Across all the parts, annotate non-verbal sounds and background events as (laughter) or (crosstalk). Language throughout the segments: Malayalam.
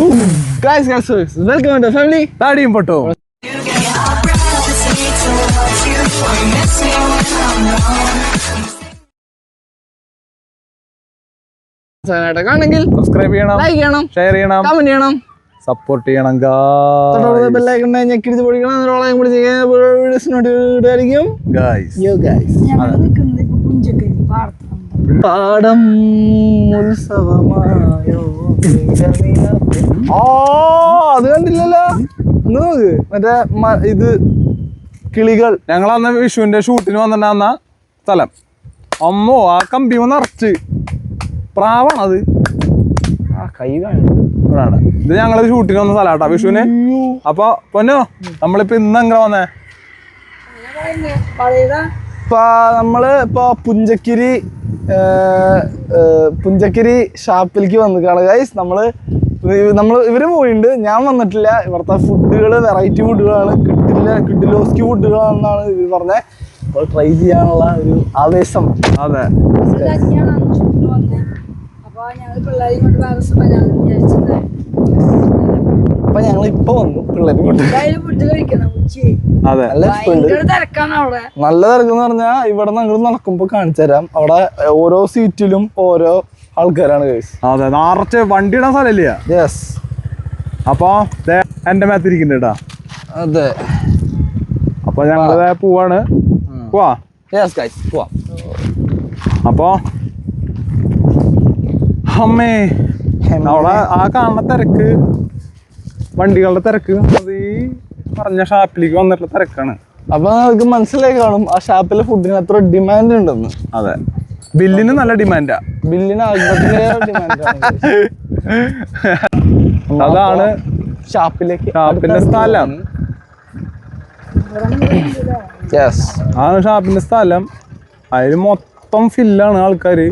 Guys, guys, guys, welcome to the family. താടിയും പൊട്ടോ ആണെങ്കിൽ സബ്സ്ക്രൈബ് ചെയ്യണം. ലൈക്ക് ചെയ്യണം. ഷെയർ ചെയ്യണം. കമന്റ് ചെയ്യണം. സപ്പോർട്ട് ചെയ്യണം ഞെക്കിടിച്ച് പൊടിക്കണം നോട്ടിഫിക്കേഷൻ പിടിച്ചിരിക്കും ഗായ്സ് യോ ഗൈസ് പാടം ഉത്സവമായോ? ആ അത് കണ്ടില്ലല്ലോ. നോക്ക് മറ്റേ ഇത് കിളികൾ. ഞങ്ങൾ അന്ന് വിഷുവിന്റെ ഷൂട്ടിന് വന്നിട്ടുണ്ടാകുന്ന സ്ഥലം. അമ്മോ ആ കമ്പി നിറച്ച് പ്രാവാണത് ആ കൈ ഇവിടാണ്. ഇത് ഞങ്ങൾ ഷൂട്ടിന് വന്ന സ്ഥലാട്ടാ വിഷുവിന്. അപ്പൊ പൊന്നോ നമ്മളിപ്പോ ഇന്ന് എങ്ങനെ വന്നേ? നമ്മൾ ഇപ്പൊ പുഞ്ചക്കിരി പുഞ്ചക്കിരി ഷാപ്പിലേക്ക് വന്നിക്കാണ് ഗൈസ് നമ്മൾ നമ്മൾ ഇവർ പോയിണ്ട്. പോയിട്ടുണ്ട് ഞാൻ വന്നിട്ടില്ല. ഇവിടുത്തെ ഫുഡുകൾ വെറൈറ്റി ഫുഡുകളാണ് കിട്ടില്ല. കിട്ടിലോസ്കി ഫുഡുകളാണെന്നാണ് ഇവർ പറഞ്ഞത് അപ്പോൾ ട്രൈ ചെയ്യാനുള്ള ഒരു ആവേശം. അതെ. ഞാൻ അന്ന് ചുറ്റിന് വന്നത് അപ്പൊ ഞങ്ങൾ പിള്ളേരെയും കൊണ്ട് വേറെ വിചാരിച്ചത്. അപ്പൊ ഞങ്ങൾ ഇപ്പൊ വന്നു പിള്ളേരും കൊണ്ട്. അതെ. നല്ല നല്ല തിരക്കെന്ന് പറഞ്ഞാൽ ഇവിടെ ഞങ്ങൾ നടക്കുമ്പോ കാണിച്ചു തരാം. അവിടെ ഓരോ സീറ്റിലും ഓരോ ആൾക്കാരാണ് ഗൈസ് അതെ നിറച്ച് വണ്ടി ഇടാൻ സ്ഥലമില്ല. യെസ് അപ്പൊ എന്റെ മേത്തിരിക്കുന്നുണ്ട് കേട്ടാ അതെ. അപ്പൊ ഞങ്ങൾ പോവാണ്. പോവാ? യെസ് ഗൈസ് പോവാ. അപ്പൊ അമ്മേ അവിടെ ആ കാണുന്ന തിരക്ക് വണ്ടികളുടെ തിരക്ക് അത് ഈ പറഞ്ഞ ഷാപ്പിലേക്ക് വന്നിട്ടുള്ള തിരക്കാണ്. അപ്പൊ നമുക്ക് മനസ്സിലായി കാണും ആ ഷാപ്പിലെ ഫുഡിന് അത്ര ഡിമാൻഡ് ഉണ്ടെന്ന്. അതെ. ബില്ലിന് നല്ല ഡിമാൻഡാ ബില്ലിന് (laughs) അതാണ് ഷാപ്പിലേക്ക് ഷാപ്പിന്റെ സ്ഥലം. യെസ് ആണ് ഷാപ്പിന്റെ സ്ഥലം. അതിൽ മൊത്തം ഫില്ലാണ് ആൾക്കാര്.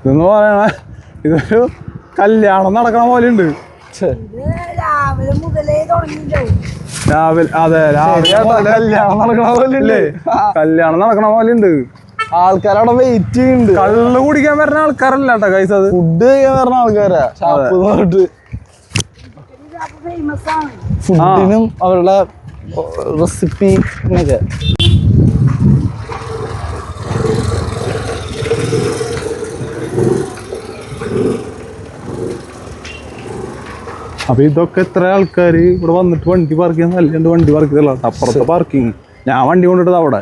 ഇതെന്ന് പറയണ ഇതൊരു കല്യാണം നടക്കണ പോലെ ഉണ്ട് രാവിലെ മുതലേ തുടങ്ങിയിട്ടുണ്ടാവും രാവിലെ അതെ രാവിലെ കല്യാണം നടക്കണ പോലെ ഇല്ലേ? കല്യാണം നടക്കണ പോലെ ഉണ്ട് ആൾക്കാരവിടെ വെയിറ്റ് ചെയ്യുന്നുണ്ട്. കള്ള് കുടിക്കാൻ വരുന്ന ആൾക്കാരല്ല കേട്ടോ കൈസ് അത്. ഫുഡ് കഴിക്കാൻ വരുന്ന ആൾക്കാരാ. ഷാപ്പ് ഫുഡിനും അവരുടെ റെസിപ്പി അപ്പൊ ഇതൊക്കെ എത്ര ആൾക്കാർ ഇവിടെ വന്നിട്ട് വണ്ടി പാർക്ക് ചെയ്യാൻ? എന്റെ വണ്ടി പാർക്ക് ചെയ്തല്ല അപ്പുറത്തെ പാർക്കിങ് ഞാൻ വണ്ടി കൊണ്ടിട്ട് അവിടെ.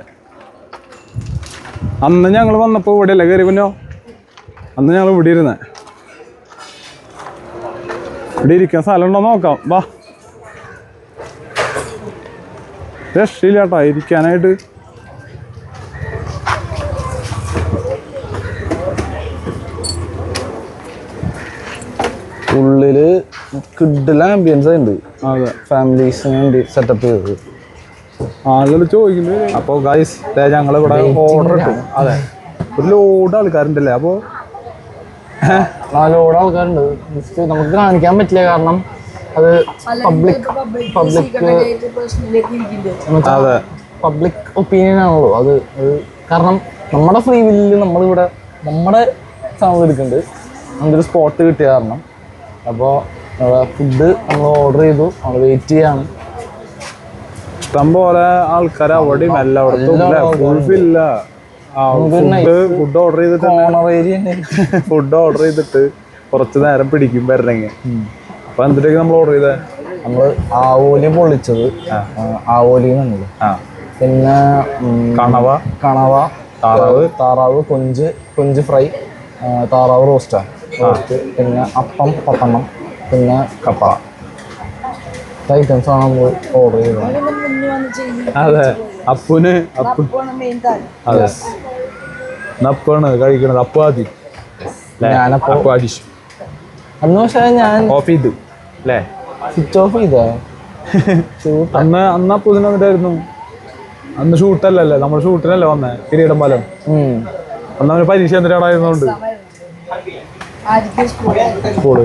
അന്ന് ഞങ്ങൾ വന്നപ്പോൾ ഇവിടെ അല്ലേ കയറി പിന്നോ അന്ന് ഞങ്ങൾ ഇവിടെ ഇരുന്നേ. ഇവിടെ ഇരിക്കാൻ സ്ഥലം ഉണ്ടോ നോക്കാം. വാ. രക്ഷയില്ല കേട്ടോ ഇരിക്കാനായിട്ട്. ഉള്ളിൽ കിഡിലെ ആംബിയൻസ് ഉണ്ട്. അതെ. ഫാമിലീസിന് വേണ്ടി സെറ്റപ്പ് ചെയ്തത്. ആളുകൾ ചോദിക്കുന്നത് അപ്പോൾ ഗൈസ് ഞങ്ങൾ ഇവിടെ ഓർഡർ ഇട്ടു. അതെ. ഒരു ലോഡ് ആൾക്കാരുണ്ടല്ലേ അപ്പോൾ ലോഡ് ആൾക്കാരുണ്ട്. ജസ്റ്റ് നമുക്ക് കാണിക്കാൻ പറ്റില്ല കാരണം അത് പബ്ലിക് പബ്ലിക് അതെ. പബ്ലിക് ഒപ്പീനിയൻ ആണല്ലോ. അത് അത് കാരണം നമ്മുടെ ഫ്രീ വില്ലിൽ നമ്മളിവിടെ നമ്മുടെ സാധനം എടുക്കുന്നുണ്ട് നമുക്കൊരു സ്പോട്ട് കിട്ടിയ കാരണം. അപ്പോൾ ഫുഡ് നമ്മൾ ഓർഡർ ചെയ്തു. നമ്മൾ വെയിറ്റ് ചെയ്യാണ്. ഇഷ്ടംപോലെ ആൾക്കാർ അവിടെയും എല്ലായിടത്തും ഫുഡ് ഓർഡർ ചെയ്തിട്ട് ഫുഡ് ഓർഡർ (laughs) ചെയ്തിട്ട് കുറച്ച് നേരം പിടിക്കും വരണമെങ്കിൽ അപ്പൊ എന്തിട്ടൊക്കെ നമ്മൾ ഓർഡർ ചെയ്തേ? നമ്മൾ ആവോലി പൊള്ളിച്ചത്. ആവോലി എന്നുള്ളത് ആ. പിന്നെ കണവ. കണവ താറാവ്. താറാവ് കൊഞ്ച് കൊഞ്ച് ഫ്രൈ താറാവ് റോസ്റ്റാ. റോസ്റ്റ് പിന്നെ അപ്പം പത്തെണ്ണം. പിന്നെ കപ്പ. ഐറ്റംസ് ആണ് നമ്മൾ ഓർഡർ ചെയ്തത്. അതെ അപ്പുന് അപ്പു അതെ. അപ്പാണ് കഴിക്കണത്? അപ്പു ആദ്യം ഞാനപ്പോ അപ്പു അടിച്ചു അന്ന് പക്ഷേ ഞാൻ ഓഫ് ചെയ്തു. അല്ലേ? സ്വിച്ച് ഓഫ് ചെയ്തേ. (laughs) അന്ന് അന്ന് അപ്പുതിന് വന്നിട്ടായിരുന്നു. അന്ന് ഷൂട്ടല്ലല്ലേ? നമ്മൾ ഷൂട്ടിനല്ലേ വന്നേ? കിരീടം പാലം. അന്ന് അവന് പരീക്ഷ സ്കൂൾ സ്കൂൾ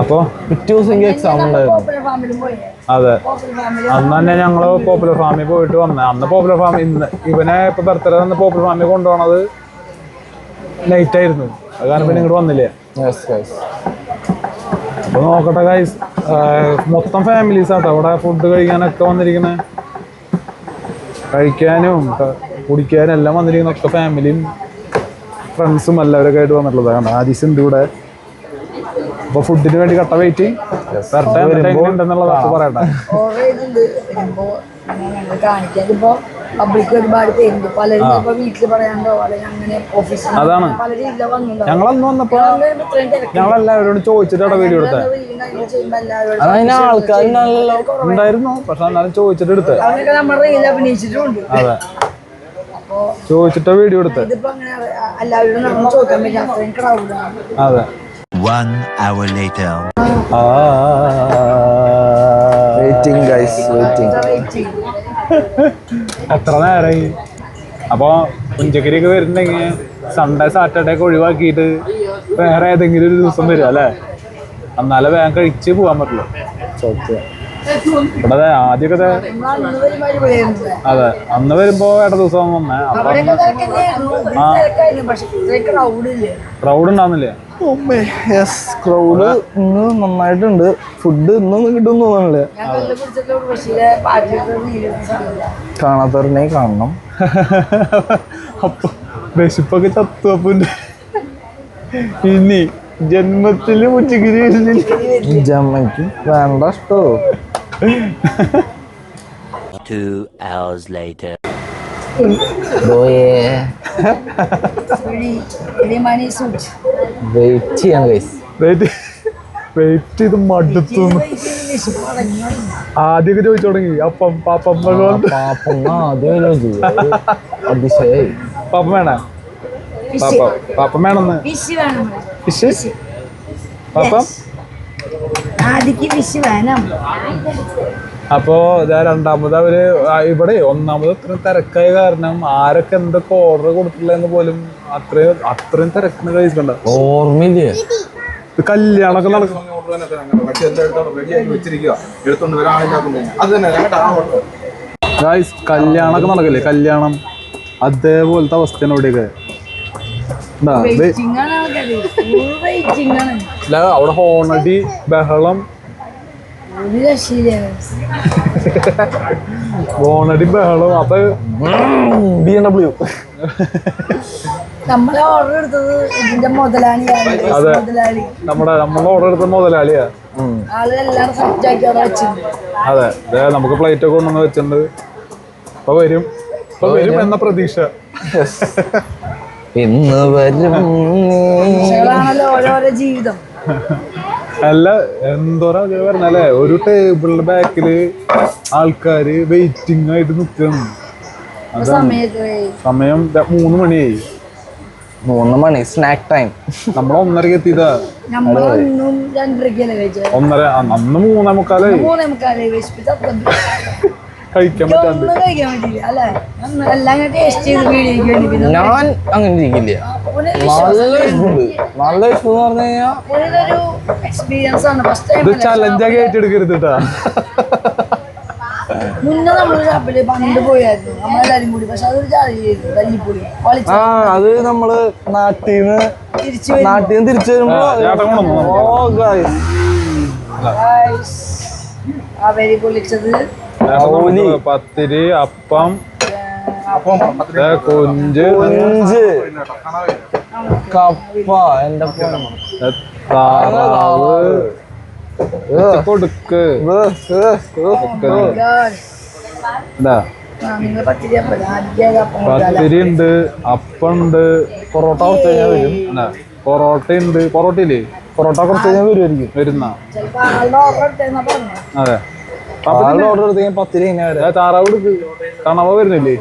അപ്പൊ പിറ്റേ ദിവസം എനിക്ക് എക്സാം ഉണ്ടായിരുന്നു. അതെ. അന്ന് തന്നെ ഞങ്ങൾ പോപ്പുലർ ഫാമിൽ പോയിട്ട് വന്നേ. അന്ന് പോപ്പുലർ ഫാം ഇന്ന് ഇവനെ ഇപ്പൊ ബർത്ത്ഡേ അന്ന് പോപ്പുലർ ഫാമിൽ കൊണ്ടുപോണത് നൈറ്റ് ആയിരുന്നു. അത് കാരണം പിന്നെ ഇങ്ങോട്ട് വന്നില്ലേ? അപ്പൊ നോക്കട്ടെ ഗൈസ് മൊത്തം ഫാമിലീസ് ആട്ടോ. അവിടെ ഫുഡ് കഴിക്കാനൊക്കെ വന്നിരിക്കുന്നത് കഴിക്കാനും കുടിക്കാനും എല്ലാം വന്നിരിക്കുന്ന ഒക്കെ ഫാമിലിയും ഫ്രണ്ട്സും എല്ലാവരൊക്കെ ആയിട്ട് വന്നിട്ടുള്ളത്. കാരണം ആദിസ് ഉണ്ട് ഇവിടെ അപ്പൊ ഫുഡിന് വേണ്ടി കട്ട വെയിറ്റ് പറയട്ടെ. ഞങ്ങൾ പബ്ലിക് ഒരുപാട് പേരുണ്ട്. പലരും ഇപ്പൊ വീട്ടിൽ പറയാണ്ടോ? അല്ലെങ്കിൽ അങ്ങനെ ഓഫീസിൽ അതാണ്. വന്നിട്ടുണ്ടാവും ഞങ്ങളന്ന് വന്നപ്പോ ഞങ്ങളെല്ലാവരോടും ചോദിച്ചിട്ടാണ് വീഡിയോ എടുത്തത്. ആൾക്കാർ ഉണ്ടായിരുന്നു. പക്ഷെ എന്നാലും ചോദിച്ചിട്ട് എടുത്തത്. നമ്മുടെ റീൽ അഭിനയിച്ചിട്ടുണ്ട് അതെ. ചോദിച്ചിട്ടാ വീഡിയോ എടുത്ത്? അതെ. Hour later. Waiting guys waiting എത്ര നേരമായി അപ്പൊ പുഞ്ചക്കരിയൊക്കെ വരുന്നുണ്ടെങ്കിൽ സൺഡേ സാറ്റർഡേ ഒക്കെ ഒഴിവാക്കിയിട്ട് വേറെ ഏതെങ്കിലും ഒരു ദിവസം വരും അല്ലേ? എന്നാലേ വേഗം കഴിച്ച് പോകാൻ പറ്റുള്ളൂ. ഇവിടെ ആദ്യമൊക്കെ അതെ. അന്ന് വരുമ്പോ ഇട ദിവസം വന്നേ. ക്രൗഡ് ഉണ്ടാവുന്നില്ലേ? യെസ് ക്രൗഡ് ഇന്ന് നന്നായിട്ടുണ്ട്. ഫുഡ് ഇന്നൊന്നും കിട്ടും തോന്നണില്ല കാണാത്തവരനെ കാണണം. അപ്പൊ വിശപ്പൊക്കെ ചത്തുവപ്പുണ്ട് ഇനി ജന്മത്തിൽ ഉച്ചയ്ക്ക് ജമ്മക്ക് ജമ്മയ്ക്ക് വേണ്ട ഇഷ്ടോ. Two hours later. വെയിറ്റ് ചെയ്യാം ഗൈസ് വെയിറ്റ് വെയിറ്റ് ചെയ്ത് മടുത്തു. ആദ്യമൊക്കെ ചോദിച്ചു തുടങ്ങി. അപ്പം പാപ്പം ഭഗവാൻ പാപ്പം വേണ? പാപ്പം പാപ്പം വേണമെന്ന്. പാപ്പം? അപ്പോ ഇതാ രണ്ടാമത് അവർ ഇവിടെ ഒന്നാമത് ഇത്രയും തിരക്കായ കാരണം ആരൊക്കെ എന്തൊക്കെ ഓർഡർ കൊടുത്തിട്ടില്ലെന്ന് പോലും അത്രയും അത്രയും തിരക്കുന്ന കഴിച്ചിട്ടുണ്ട് ഓർമ്മയില്ല? ഇത് കല്യാണമൊക്കെ നടക്കും കല്യാണമൊക്കെ നടക്കില്ലേ? കല്യാണം അതേപോലത്തെ അവസ്ഥയാണ് ഇവിടെയൊക്കെ. ഇല്ല, അവിടെ ഹോണടി ബഹളം. ഹോണടി ബഹളം അപ്പൊ ബി എം ഡബ്ല്യു നമ്മളെ ഓർഡർ എടുത്തത് ഇതിന്റെ മുതലാളിയാണ് അതെ. മുതലാളി. നമ്മുടെ നമ്മൾ ഓർഡർ എടുത്ത മുതലാളിയാ. ആൾ എല്ലാം സെറ്റ് ആക്കി അവിടെ വെച്ചിട്ടുണ്ട്. അതെ. ദേ നമുക്ക് പ്ലേറ്റ് ഒക്കെ കൊണ്ടുവന്ന് വെച്ചിട്ടുണ്ട്. അപ്പൊ വരും. അപ്പൊ വരും എന്ന പ്രതീക്ഷ. ഇന്ന് വരും ഓരോരോ ജീവിതം. അല്ല എന്തോരാ പറഞ്ഞല്ലേ ഒരു ടേബിളിന്റെ ബാക്കിൽ ആൾക്കാര് വെയിറ്റിംഗ് ആയിട്ട് നിക്കണം. സമയം മൂന്ന് മണിയായി. മൂന്ന് മണി സ്നാക്ക് ടൈം നമ്മൾ ഒന്നരക്ക് എത്തിയതാ. ഒന്നര അന്ന് മൂന്നേ മുക്കാലായി മൂന്നേ മുക്കാലേ വിശപ്പിച്ചത് കഴിക്കാൻ പറ്റാണ്ട് ഞാൻ അങ്ങനെ ഇരിക്കില്ല. നല്ല ഇഷ്ടമുണ്ട്. നല്ല ഇഷ്ടം എന്ന് പറഞ്ഞു കഴിഞ്ഞാൽ ഇത് ചലഞ്ചാക്കി ഏറ്റെടുക്കരുത് കേട്ടാ മുന്നേ നമ്മൾ ഷാപ്പിൽ പണ്ട് പോയായിരുന്നു. നമ്മളെല്ലാരും കൂടി. പക്ഷെ അതൊരു ചാടിയായിരുന്നു തല്ലിപ്പൊളി ആ അത് നമ്മൾ നാട്ടിന്ന് തിരിച്ചു നാട്ടിന്ന് തിരിച്ചു വരുമ്പോ അവർ പൊളിച്ചത്. പത്തിരി അപ്പം. കുഞ്ച് കൊഞ്ച്. കൊഞ്ച്. കപ്പ എന്റെ താറാവ്. കൊടുക്ക്. പത്തിരി ഉണ്ട് അപ്പം ഉണ്ട്. പൊറോട്ട കുറച്ച് കഴിഞ്ഞാൽ വരും. പൊറോട്ട ഉണ്ട്. പൊറോട്ടയില്ലേ? പൊറോട്ട കുറച്ച് കഴിഞ്ഞാൽ വരുമായിരിക്കും വരുന്ന. അതെ. ഓർഡർ എടുത്ത് വരാം. താറാവ് കണവ വരുന്നില്ലേ?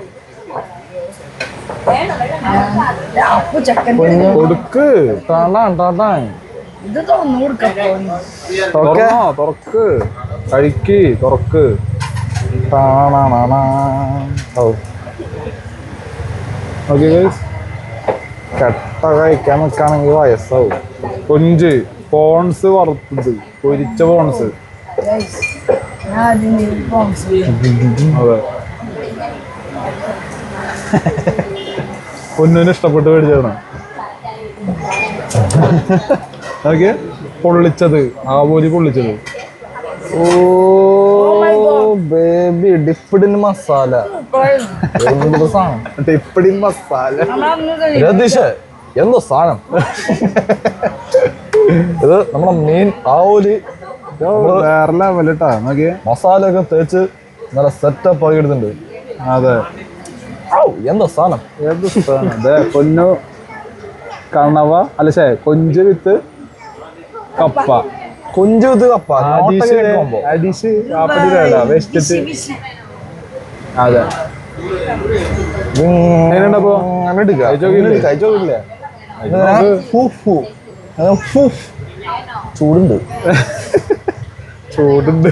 അപ്പൊ ചക്കൻ കൊടുക്ക്. തുറന്നു തുറക്ക്. കഴിക്ക് തുറക്ക്. ഓക്കെ കട്ട കഴിക്കാൻ നിൽക്കുകയാണെങ്കിൽ വയസ്സാവും. കൊഞ്ച്. പോൺസ് വറുത്തത്. പൊരിച്ച പോൺസ്. പൊന്നിന് ഇഷ്ടപ്പെട്ട് മേടിച്ചാണ് ഓക്കെ പൊള്ളിച്ചത്. ആവോലി പൊള്ളിച്ചത്. ഓ ബേബി ഡിപ്പിഡിൻ മസാല എന്ത് സാധനം ഡിപ്പ്ഡ് ഇൻ മസാല രതീഷ് എന്തോ സാധനം. ഇത് നമ്മുടെ മീൻ ആവോലി വേറെ നോക്കിയേ. മസാല ഒക്കെ തേച്ച് നല്ല സെറ്റപ്പ് ആക്കി എടുത്തിട്ടുണ്ട്. അതെ. എന്താ എന്തോ സാധനം? സാധനം? പൊന്നു കണവ അല്ല ശേ കൊഞ്ച് വിത്ത് കപ്പ. കൊഞ്ച് വിത്ത് കപ്പ അടിച്ച് വെച്ചിട്ട് അതെ. എങ്ങനെയുണ്ടപ്പോ? കഴിച്ചോക്കില്ലേ? ഇങ്ങനെ ചൂടുണ്ട്.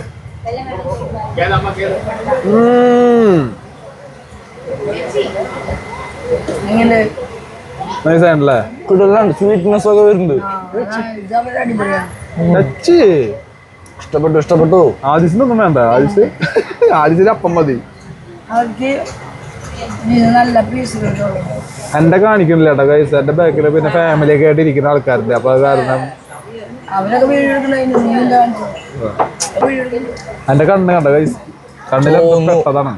എങ്ങനെ? നൈസാണല്ലേ കിടലാണ്ട് സ്വീറ്റ്നെസ് ഒക്കെ വരുന്നുണ്ട്. ഇഷ്ടപ്പെട്ടു ഇഷ്ടപ്പെട്ടു. ആദിസിനൊന്നും വേണ്ട. ആദിസ് ആദിസിന് അപ്പം മതി. എന്റെ കാണിക്കുന്നില്ല കേട്ടോ കൈസ് എന്റെ ബാക്കിൽ പിന്നെ ഫാമിലി ഒക്കെ ആയിട്ട് ഇരിക്കുന്ന ആൾക്കാരുണ്ട്. അപ്പൊ അത് കാരണം എന്റെ കണ്ണ് കണ്ട കൈസ് കണ്ണിലൊക്കെ പെട്ടതാണ്.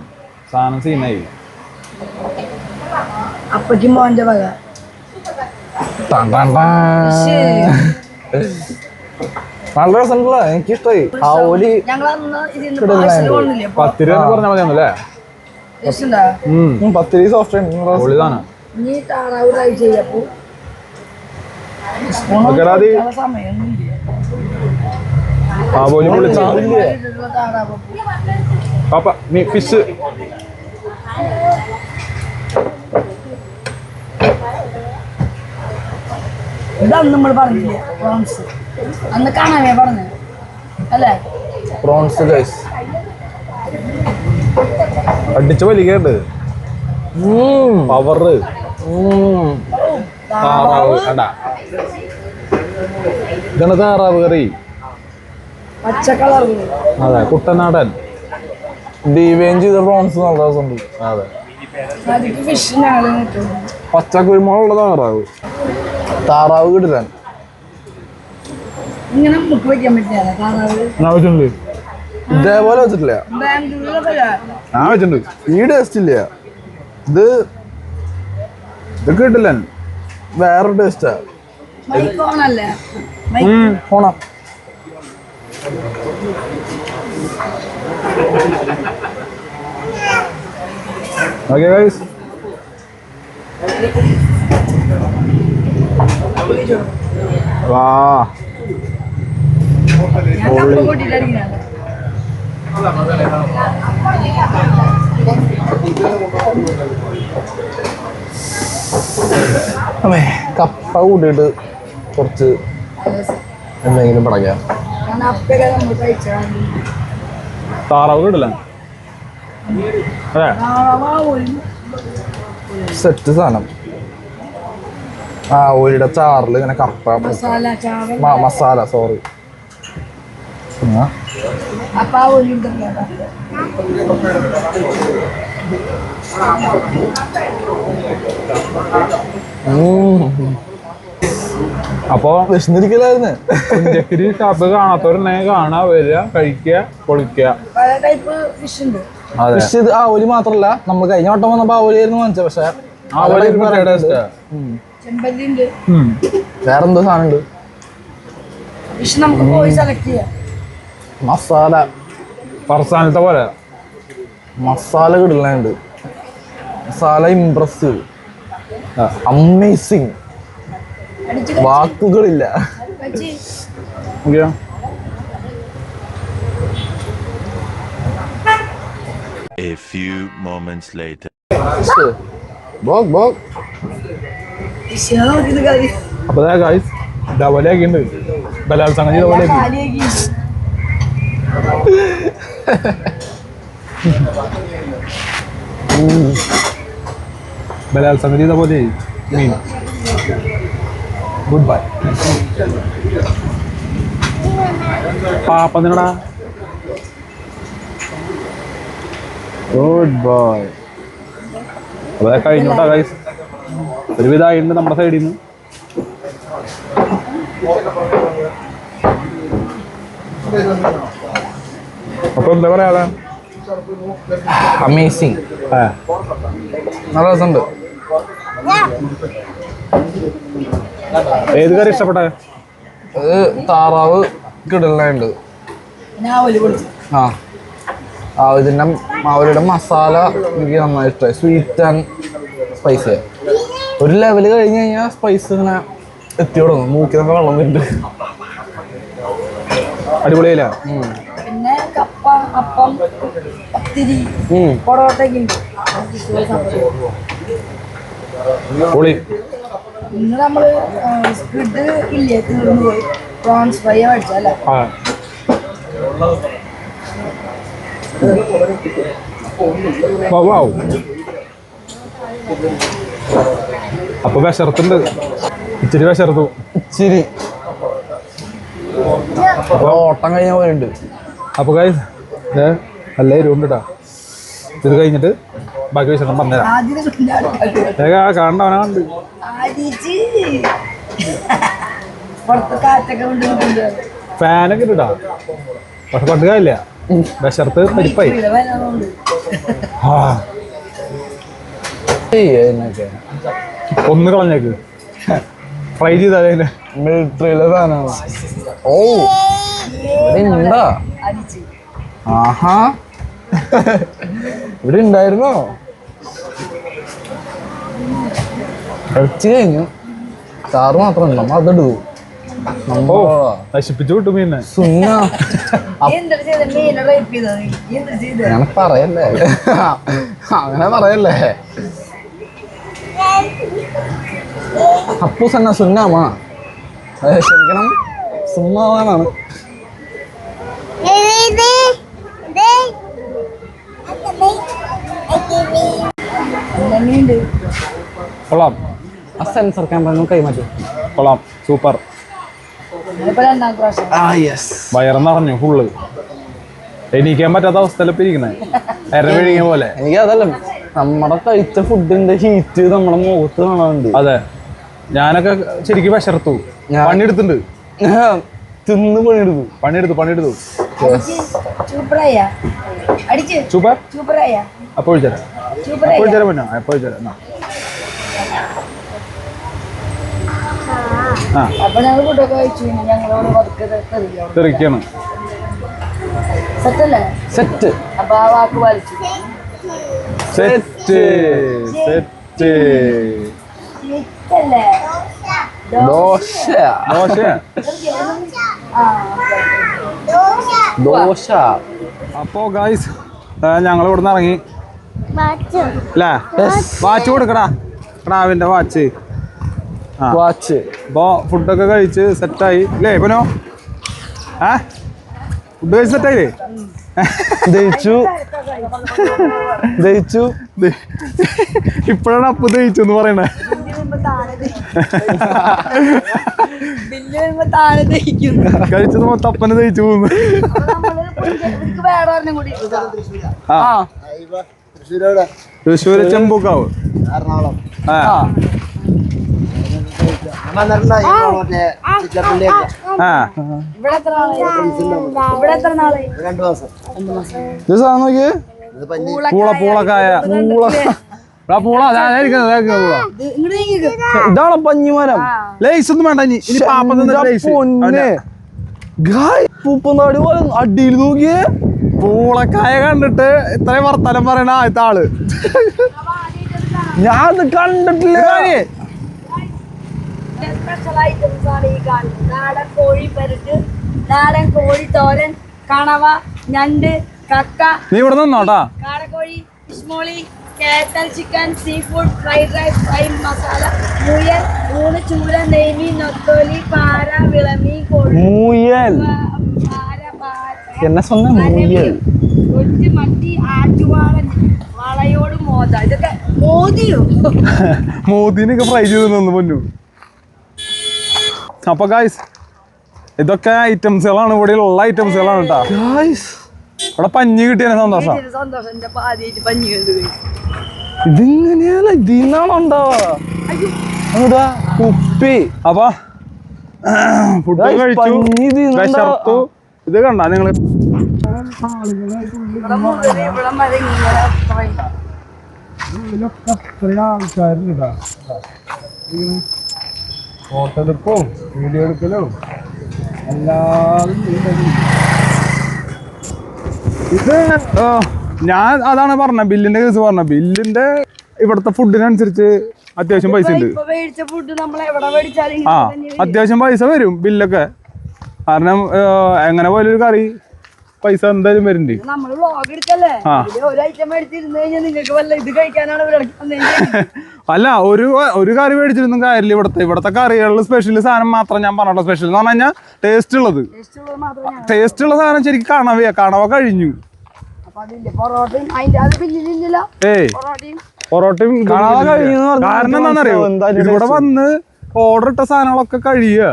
സാധനം സീനായി അപ്പയ്ക്കും മോന്റെ വക. നല്ല രസമുണ്ടല്ലോ എനിക്കിഷ്ടായി. ആ ഓലി ഞങ്ങൾ അന്ന് ഇതിന് പാഴ്സൽ കൊണ്ടില്ലേ അപ്പൊ? പത്ത് രൂപ പറഞ്ഞാൽ മതി ഒന്നല്ലേ ജസ്റ്റ് ഉണ്ടാ ഉം പത്തിരി സോഫ്റ്റ് പൊളി സാധനം നീ താറാവ് ട്രൈ ചെയ്യപ്പോ നോക്കടാ അത്. സമയമൊന്നുമില്ല ആ പോലി പൊളിച്ച് പാപ്പ നീ ഫിഷ്. ഇതാണ് നമ്മൾ പറഞ്ഞില്ലേ പ്രോൺസ്? അന്ന് കാണാമേ പറഞ്ഞു അല്ലേ? Prawns guys. അടിച്ച വലിക്കുന്നുണ്ട് പവറ്. താറാവ് കണ്ട ഇതാണ് താറാവ് കറി? അതെ കുട്ടനാടൻ. ഡിവേഞ്ച് ചെയ്ത പ്രോൺസ് നല്ല രസമുണ്ട്. അതെ. പച്ച കുരുമുളകുള്ള താറാവ്. താറാവ് വെച്ചിട്ടുണ്ട്. ഇതേപോലെ വെച്ചിട്ടില്ല? ഞാൻ വെച്ചിട്ടുണ്ട്. ഈ ടേസ്റ്റ് ഇല്ല. ഇത് ഇത് കിട്ടില്ല വേറെ ടേസ്റ്റാ ഓണം ഓക്കെ ഗൈസ് വാ. അമ്മേ കപ്പ കൂടിയിട്ട് കുറച്ച് എന്തെങ്കിലും പടക്കാം. താറാവ് കിട്ടില്ല? അതെ. സെറ്റ് സാധനം. ആ ഒരിട ചാറിൽ ഇങ്ങനെ കപ്പ മസാല ചാവൽ മസാല സോറി അപ്പൊ ആ. അപ്പോ വിശന്നിരിക്കലായിരുന്നു? കുഞ്ചക്കിരി ഷാപ്പ് കാണാ വരിക കഴിക്കുക പൊളിക്കുക. ഫിഷ് ഇത് ആ ഒരു മാത്രല്ല നമ്മൾ കഴിഞ്ഞ വട്ടം വന്നപ്പോ ആ ഒലിയായിരുന്നു വാങ്ങിച്ചത് പക്ഷെ. വേറെന്തോ സാധനം ഉണ്ട്? നമുക്ക് പോയി സെലക്ട് ചെയ്യാം. മസാല. ഫർസാനത്തെ പോലെ. മസാല കിടലുണ്ട് മസാല ഇംപ്രസീവ് ആ. അമേസിങ് വാക്കുകളില്ല? A few moments later. Bog, bog. അപ്പൊ ഗായ്സ് guys, ഡബലയൊക്കെ ഉണ്ട് ബലാത്സംഗം ചെയ്ത പോലെ (laughs) കാലിയാക്കി സംഗീത പോലെ. മീൻ. ഗുഡ് ബൈ പാപ്പ നിന്നടാ ഗുഡ് ബോയ് അതെ കഴിഞ്ഞോട്ടാ ഗൈസ് ഒരുവിധമായിട്ടുണ്ട് നമ്മുടെ സൈഡിൽ നിന്ന് അപ്പൊ എന്താ പറയാ അമേസിങ് നല്ല രസമുണ്ട്. ഏത് കറി ഇഷ്ടപ്പെട്ട? താറാവ് കിടലുണ്ട് ആ ആ. ഇതിന്റെ അവരുടെ മസാല എനിക്ക് നന്നായി ഇഷ്ടമായി സ്വീറ്റ് ആൻഡ് സ്പൈസി ഒരു ലെവൽ കഴിഞ്ഞ് കഴിഞ്ഞാൽ സ്പൈസ് ഇങ്ങനെ എത്തി തുടങ്ങും മൂക്കിനൊക്കെ വെള്ളം വരുന്നുണ്ട്. അടിപൊളിയില്ല അപ്പം പത്തിരി. പൊറോട്ടയൊക്കെ പൊളി. ഇന്ന് നമ്മൾ സ്ക്വിഡ് ഇല്ലേ? തീർന്നു പോയി. പ്രോൺസ് ഫ്രൈ മേടിച്ചല്ലേ. അപ്പൊ വിശർത്തുണ്ട്. ഇച്ചിരി വിശർത്തു. ഇച്ചിരി. ഓട്ടം കഴിഞ്ഞ പോലെ ഉണ്ട് അപ്പൊ guys, ദേ അല്ലേ രൂപണ്ടാ ഇത് കഴിഞ്ഞിട്ട് ബാക്കി വിശേഷം പറഞ്ഞുതരാം. ഏക ആ കാണണ്ടവനാണ്ട് ഫാനൊക്കെ ഇട്ടാ പക്ഷെ പണ്ട് കാര്യമില്ല വിശർത്ത് പരിപ്പായി. ആ. ഒന്ന് കളഞ്ഞേക്ക്. ഫ്രൈ ചെയ്താലേ മിലിറ്ററിയിലെ സാധനമാണ് ഓ ഇവിടെ ഉണ്ടാ ആഹാ. ഇവിടെ ഉണ്ടായിരുന്നോ? കഴിച്ചു കഴിഞ്ഞു. സാറ് മാത്രം ഉണ്ട്. നമ്മ അതെടു നശിപ്പിച്ചു വിട്ടു മീനെ. സുന്ന. അങ്ങനെ പറയല്ലേ. അങ്ങനെ പറയല്ലേ. അപ്പൂസ് എന്നാ സുന്നാമാ? ക്ഷമിക്കണം സുന്നാവാനാണ് എങ്ങനെയുണ്ട് കൊള്ളാം. ആ സെൻസർ ക്യാമറ കൈമാറ്റി കൊള്ളാം. സൂപ്പർ. ഞാനിപ്പോ രണ്ടാം പ്രാവശ്യം. ആ യെസ് വയറെന്ന് പറഞ്ഞു ഫുള്ള് എണീക്കാൻ പറ്റാത്ത അവസ്ഥയിൽ ഇപ്പൊ ഇരിക്കണേ പോലെ. എനിക്ക് അതല്ല നമ്മുടെ കഴിച്ച ഫുഡിന്റെ ഹീറ്റ് നമ്മുടെ മുഖത്ത് കാണാനുണ്ട്. അതെ. ഞാനൊക്കെ ശരിക്കും വിശർത്തു. ഞാൻ- പണിയെടുത്തിട്ടുണ്ട്. (laughs) തിന്ന് പണിയെടുത്തു. പണിയെടുത്തു പണിയെടുത്തു. സൂപ്പർ സൂപ്പറായ അടിച്ച്. സൂപ്പർ അപ്പോൾ പിന്നെ അപ്പോൾ ആ. കഴിച്ചു. പിന്നെ തെറിയോ തെറിക്കാണ്. Set. Set. Set. Dosa. Dosa. ആ. ദോശ. അപ്പോ ഗായ്സ് ഞങ്ങൾ ഇവിടുന്ന് ഇറങ്ങി. അല്ലേ വാച്ച് കൊടുക്കടാ. ക്രാവിന്റെ വാച്ച് ആ. വാച്ച് അപ്പോൾ ഫുഡൊക്കെ കഴിച്ച് സെറ്റായി അല്ലേ ഇപ്പനോ ഏ? ഫുഡ് കഴിച്ച് സെറ്റായില്ലേ ദഹിച്ചു. ദഹിച്ചു. ഇപ്പോഴാണ് അപ്പ് ദഹിച്ചു എന്ന് പറയണേ. കഴിച്ചത് മൊത്തം അപ്പനെ ദഹിച്ചു പോകുന്നു അപ്പൊ ആ. ആ. തൃശ്ശൂര് ചെമ്പൂക്കാവ്. സാധനം നോക്കിയേ. പൂള പൂളക്കായ. പൂള. പൂള. ഇതാണ് പഞ്ഞിമരം? ലൈസ് ഒന്നും വേണ്ട ഇനി. ഇനി പാപ്പം തിന്നിട്ട് എന്റെ ലേസ് പൊന്നെ. ഗായ് പൂപ്പന്താടി പോലെ അടിയിൽ നോക്കിയേ. പൂളക്കായ കണ്ടിട്ട് ഇത്രയും വർത്തമാനം പറയണ ആദ്യത്തെ ആൾ. ഞാൻ കണ്ടിട്ടില്ല. നാടൻ കോഴി പെരട്ട് നാടൻ കോഴി തോരൻ കണവ ഞണ്ട് കക്ക. നീ ഇവിടെ നിന്നോട്ടാ കാടക്കോഴി fish molee കേത്തൽ chicken sea food fried rice fry masala മുയൽ മൂന്ന് ചൂര നെയ്മീൻ നൊത്തോലി പാര വിളമീൻ കോഴി. മൂയൽ. പാര சொன்ன ஃப்ரை മോദിനൊക്കെ ഫ്രൈ ചെയ്ത് തന്നു പൊന്നു. അപ്പൊ ഗായ്സ് ഇതൊക്കെ ഐറ്റംസുകളാണ് ഇവിടെ ഉള്ള ഐറ്റംസുകളാണ് കേട്ടോ ഗായ്സ് ഇവിടെ പഞ്ഞി കിട്ടിയ സന്തോഷം. ഇതിങ്ങനെയാണോ ഇതിങ്ങനെയല്ല ഇതിന്നാണോ കുപ്പി. അപ്പൊ ഫുഡ് കഴിച്ചു. ഇത് കണ്ട നിങ്ങൾ വരെ ഇങ്ങനെ പറയും. ഫോട്ടോ എടുപ്പും വീഡിയോ എടുക്കലും എല്ലാതും ഇത് ഞാൻ അതാണ് പറഞ്ഞ ബില്ലിന്റെ കേസ് പറഞ്ഞ ബില്ലിന്റെ ഇവിടുത്തെ ഫുഡിനനുസരിച്ച് അത്യാവശ്യം പൈസ ഉണ്ട് ഇപ്പൊ ഫുഡ് നമ്മൾ എവിടെ മേടിച്ചാലും ആ. അത്യാവശ്യം പൈസ വരും ബില്ലൊക്കെ കാരണം എങ്ങനെ പോലും ഒരു കറി. പൈസ എന്തായാലും വരുന്നുണ്ട് നമ്മൾ വ്ലോഗ് എടുക്കല്ലേ ആ. ഒരു ഐറ്റം മേടിച്ചിരുന്നു കഴിഞ്ഞാൽ നിങ്ങൾക്ക് വല്ല ഇത് കഴിക്കാനാണ് ഇവിടെ വന്നതെങ്കിൽ (laughs) അല്ല ഒരു ഒരു കറി മേടിച്ചിരുന്നും കാര്യമില്ല ഇവിടുത്തെ. ഇവിടുത്തെ കറികളിൽ സ്പെഷ്യൽ സാധനം മാത്രം ഞാൻ പറഞ്ഞുള്ള സ്പെഷ്യൽ എന്ന് പറഞ്ഞു കഴിഞ്ഞാൽ ടേസ്റ്റ് ഉള്ളത്. ടേസ്റ്റ് ഉള്ള സാധനം ശരിക്കും കണവയാ കണവ കഴിഞ്ഞു. ഏയ്. പൊറോട്ടയും കണവ കഴിഞ്ഞു എന്ന് കാരണം എന്താണെന്നറിയോ? ഇവിടെ വന്ന് ഓർഡർ ഇട്ട സാധനങ്ങളൊക്കെ കഴിയുക.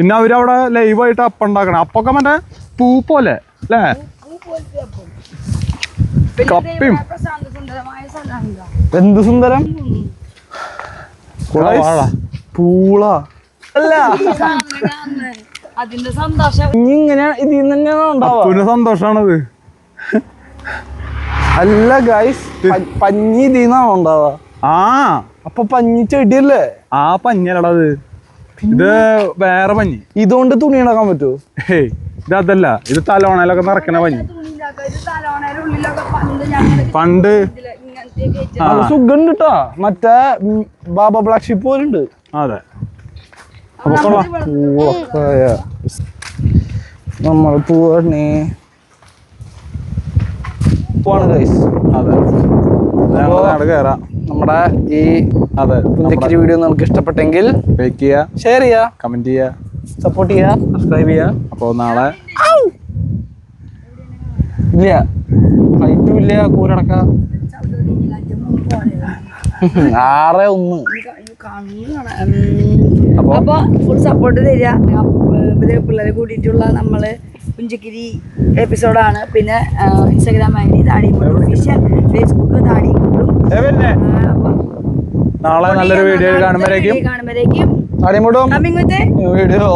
പിന്നെ അവരവിടെ ലൈവായിട്ട് അപ്പം ഉണ്ടാക്കണം. അപ്പൊക്കെ മറ്റേ പൂ പോലെ അല്ലേ? പൂ പോലത്തെ അപ്പം. കപ്പയും. എന്ത് സുന്ദരം. പൂള. അല്ല. അതിന്റെ സന്തോഷം. ഇനി ഇങ്ങനെ ഇതിൽ നിന്ന് തന്നെയാണ് ഉണ്ടാവുക? സന്തോഷാണത്. അല്ല ഗൈസ് പഞ്ഞി ഇതിൽ നിന്നാണ് ഉണ്ടാവുക? ആ. അപ്പൊ പഞ്ഞി ചെടിയല്ലേ? ആ പഞ്ഞലടത് ഇത് വേറെ പഞ്ഞി. ഇതുകൊണ്ട് തുണി ഉണ്ടാക്കാൻ പറ്റുമോ ഏയ് ഇത് അതല്ല ഇത് തലോണയിലൊക്കെ നിറക്കണ പഞ്ഞി. പണ്ട് സുഖം കിട്ടാ മറ്റേ ബാബ ബ്ലാക്ക് ഷിപ്പ് പോലുണ്ട്. അതെ. അപ്പൊ കൊള്ളാം. നമ്മൾ പൂവണേ ഗൈസ് അതെ. ഞങ്ങൾ അങ്ങോട്ട് കയറാം നമ്മുടെ ഈ അതെ പുതിയ വീഡിയോ നിങ്ങൾക്ക് ഇഷ്ടപ്പെട്ടെങ്കിൽ ലൈക്ക് ചെയ്യുക ഷെയർ ചെയ്യുക കമന്റ് ചെയ്യുക സപ്പോർട്ട് ചെയ്യുക സബ്സ്ക്രൈബ് ചെയ്യുക അപ്പോൾ നാളെ ഇല്ല ഫ്ലൈറ്റും ഇല്ല കൂരടക്ക. ആറ് ഒന്ന്. അപ്പൊ- ഫുൾ സപ്പോർട്ട് തരിക. പിള്ളേരെ കൂടിയിട്ടുള്ള നമ്മൾ പുഞ്ചക്കിരി എപ്പിസോഡാണ് പിന്നെ ഇൻസ്റ്റാഗ്രാം ഐ ഡി താടി. ഫേസ്ബുക്ക് താടിമുട്ടും പിന്നെ നാളെ നല്ലൊരു വീഡിയോ കാണുമ്പോഴേക്കും. കാണുമ്പോഴേക്കും. വീഡിയോ.